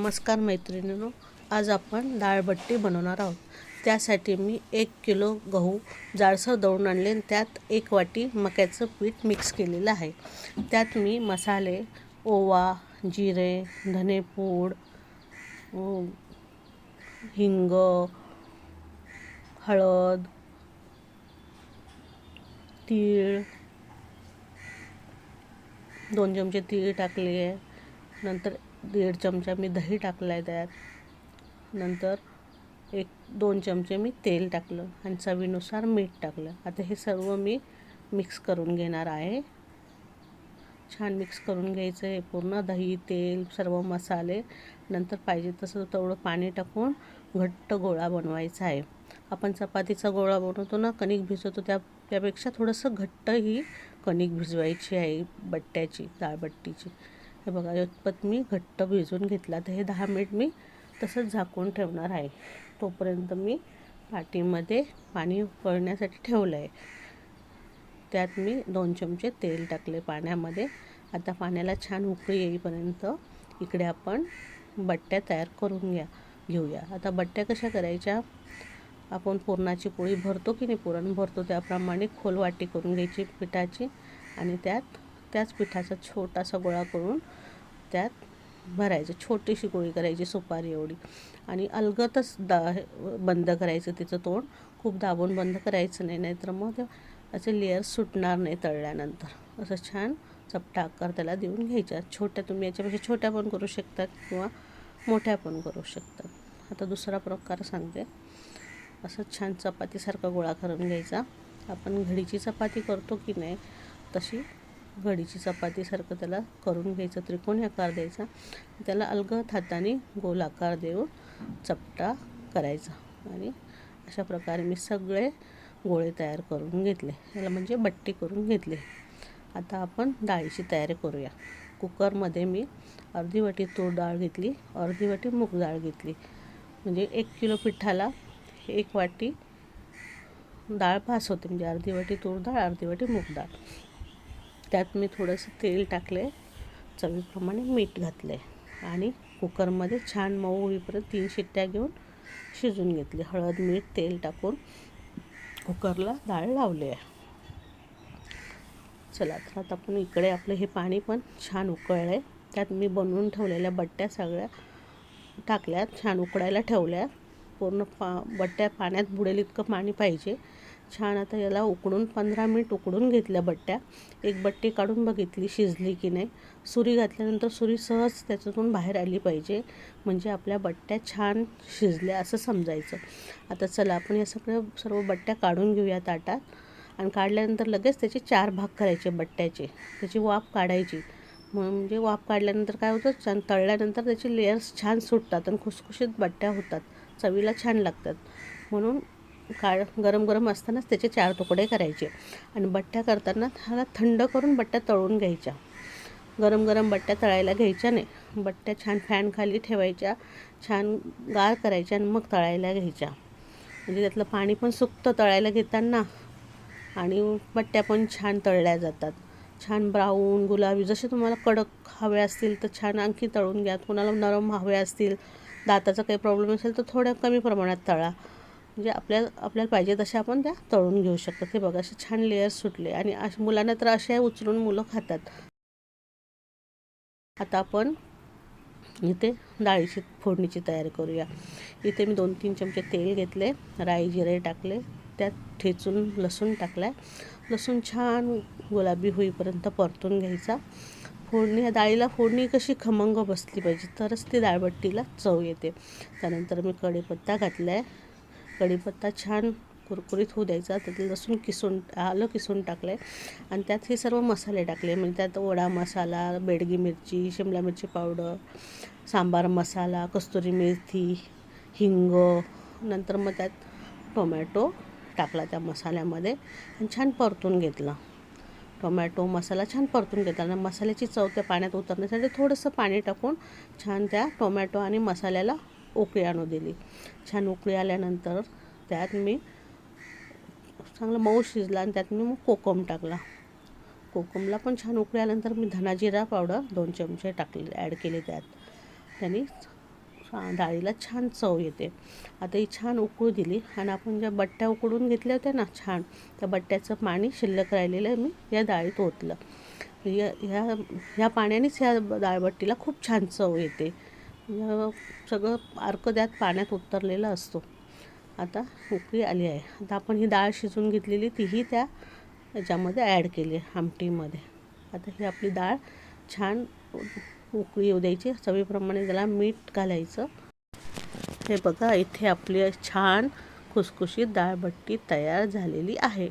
नमस्कार मैत्रिणींनो आज आपण डाळबट्टी बनवणार आहोत. त्यासाठी मी एक किलो गहू जाडसर दळून आणले आणि त्यात एक वाटी मक्याचं पीठ मिक्स केलेलं आहे. त्यात मी मसाले ओवा जिरे धनेपूड हिंग हळद तीळ दोन चमचे तीळ टाकले आहे नंतर दीड चमचा मी दही टाकलं आहे त्यात. नंतर एक दोन चमचे मी तेल टाकलं आणि चवीनुसार मीठ टाकलं. आता हे सर्व मी मिक्स करून घेणार आहे. छान मिक्स करून घ्यायचं आहे पूर्ण दही तेल सर्व मसाले. नंतर पाहिजे तसं तेवढं पाणी टाकून घट्ट गोळा बनवायचा आहे. आपण चपातीचा गोळा बनवतो ना कणिक भिजवतो त्या त्यापेक्षा थोडंसं घट्ट ही कणिक भिजवायची आहे बट्ट्याची डाळबट्टीची. हे बघा इतपत मी घट्ट भिजून घेतला. तर हे दहा मिनिट मी तसंच झाकून ठेवणार आहे. तोपर्यंत मी पाटीमध्ये पाणी उकळण्यासाठी ठेवलं आहे त्यात मी दोन चमचे तेल टाकले पाण्यामध्ये. आता पाण्याला छान उकळी येईपर्यंत इकडे आपण बट्ट्या तयार करून घ्या घेऊया. आता बट्ट्या कशा करायच्या? आपण पुरणाची पोळी भरतो की नाही? पुरण भरतो त्याप्रमाणे खोल वाटी करून घ्यायची पिठाची आणि त्यात त्याच पिठाचा छोटासा गोळा करून त्यात भरायचं. छोटीशी गोळी करायची सुपारी एवढी. आणि अलगतच दा बंद करायचं तिचं तोंड. खूप दाबून बंद करायचं नाही नाहीतर मग ते असे लेअर सुटणार नाही तळल्यानंतर. असं छान चपटा आकार त्याला देऊन घ्यायचा. छोट्या तुम्ही याच्यापेक्षा छोट्या पण करू शकतात किंवा मोठ्या पण करू शकतात आता दुसरा प्रकार सांगते. असं छान चपातीसारखा गोळा करून घ्यायचा. आपण घडीची चपाती करतो की नाही तशी घडीची चपातीसारखं त्याला करून घ्यायचं त्रिकोणी आकार द्यायचा. त्याला अलगद हाताने गोल आकार देऊन चपटा करायचा. आणि अशा प्रकारे मी सगळे गोळे तयार करून घेतले. याला म्हणजे बट्टी करून घेतली. आता आपण डाळीची तयारी करूया. कुकरमध्ये मी अर्धी वाटी तूर डाळ घेतली अर्धी वाटी मूग डाळ घेतली. म्हणजे एक किलो पिठाला एक वाटी डाळ पास होते. म्हणजे अर्धी वाटी तूर डाळ अर्धी वाटी मूग डाळ. त्यात मी थोडंसं तेल टाकले चवीप्रमाणे मीठ घातले आणि कुकरमध्ये छान मऊ होईपर्यंत तीन शिट्ट्या घेऊन शिजून घेतली. हळद मीठ तेल टाकून कुकरला डाळ लावली आहे चला तर आता आपण इकडे आपलं हे पाणी पण छान उकळलं आहे त्यात मी बनवून ठेवलेल्या बट्ट्या सगळ्या टाकल्या छान उकडायला ठेवल्या पूर्ण पा बट्ट्या पाण्यात बुडेल इतकं पाणी पाहिजे. छान आता याला उकडून पंधरा मिनिट उकडून घेतल्या बट्ट्या. एक बट्टी काढून बघितली शिजली की नाही. सुरी घातल्यानंतर सुरी सहज त्याच्यातून बाहेर आली पाहिजे. म्हणजे आपल्या बट्ट्या छान शिजल्या असं समजायचं. आता चला आपण या सगळ्या सर्व बट्ट्या काढून घेऊया ताटात आणि काढल्यानंतर लगेच त्याचे चार भाग करायचे बट्ट्याचे. त्याची वाफ काढायची. म्हणजे वाफ काढल्यानंतर काय होतं? छान तळल्यानंतर त्याचे लेयर्स छान सुटतात आणि खुसखुशीत बट्ट्या होतात. चवीला छान लागतात. म्हणून काळ गरम गरम असतानाच त्याचे चार तुकडे करायचे. आणि बट्ट्या करताना त्याला थंड करून बट्ट्या तळून घ्यायच्या. गरम गरम बट्ट्या तळायला घ्यायच्या नाही. बट्ट्या छान फॅन खाली ठेवायच्या छान गार करायच्या आणि मग तळायला घ्यायच्या. म्हणजे त्यातलं पाणी पण सुकतं तळायला घेताना आणि बट्ट्या पण छान तळल्या जातात. छान ब्राऊन गुलाबी जसे तुम्हाला कडक हवे असतील तर छान आणखी तळून घ्या. कुणाला नरम हवे असतील दाताचा काही प्रॉब्लेम असेल तर थोड्या कमी प्रमाणात तळा. म्हणजे आपल्या आपल्याला पाहिजे तशा आपण त्या तळून घेऊ शकतो हे बघा असे छान लेयर्स सुटले आणि अश मुलांना तर असे उचलून मुलं खातात. आता आपण इथे डाळीची फोडणीची तयारी करूया. इथे मी दोन तीन चमचे तेल घेतले राई जिरे टाकले त्यात ठेचून लसूण टाकला आहे लसूण छान गुलाबी होईपर्यंत परतून घ्यायचा. फोडणी ह्या डाळीला फोडणी कशी खमंग बसली पाहिजे तरच ती डाळबट्टीला चव येते. त्यानंतर मी कढीपत्ता घातला आहे कढीपत्ता छान कुरकुरीत होऊ द्यायचा. त्यात लसूण किसून आलं किसून टाकलं आहे आणि त्यात हे सर्व मसाले टाकले. म्हणजे त्यात वडा मसाला बेडगी मिरची शिमला मिरची पावडर सांबार मसाला कस्तुरी मेथी हिंग नंतर मग त्यात टोमॅटो टाकला त्या मसाल्यामध्ये. आणि छान परतून घेतला. टोमॅटो मसाला छान परतून घेतला आणि मसाल्याची चव त्या पाण्यात उतरण्यासाठी थोडंसं पाणी टाकून छान त्या टोमॅटो आणि मसाल्याला उकळी आणू दिली. छान उकळी आल्यानंतर त्यात मी चांगलं मऊ शिजला आणि त्यात मी मग कोकम टाकला. कोकमला पण छान उकळी आल्यानंतर मी धनाजिरा पावडर दोन चमचे टाकले ॲड केले त्यात. त्यांनी छान डाळीला छान चव येते. आता ही छान उकळू दिली आणि आपण ज्या बट्ट्या उकडून घेतल्या होत्या ना छान त्या बट्ट्याचं पाणी शिल्लक राहिलेलं मी या डाळीत ओतलं. या ह्या ह्या पाण्यानेच ह्या डाळबट्टीला खूप छान चव येते. सगळं अर्क त्यात पाण्यात उतरलेला असतो. आता उकळी आली आहे. आता आपण ही डाळ शिजून घेतलेली तीही त्या याच्यामध्ये ॲड केली आमटीमध्ये. आता ही आपली डाळ छान उकळी येऊ द्यायची. चवीप्रमाणे त्याला मीठ घालायचं. हे बघा इथे आपली छान खुसखुशीत डाळबट्टी तयार झालेली आहे.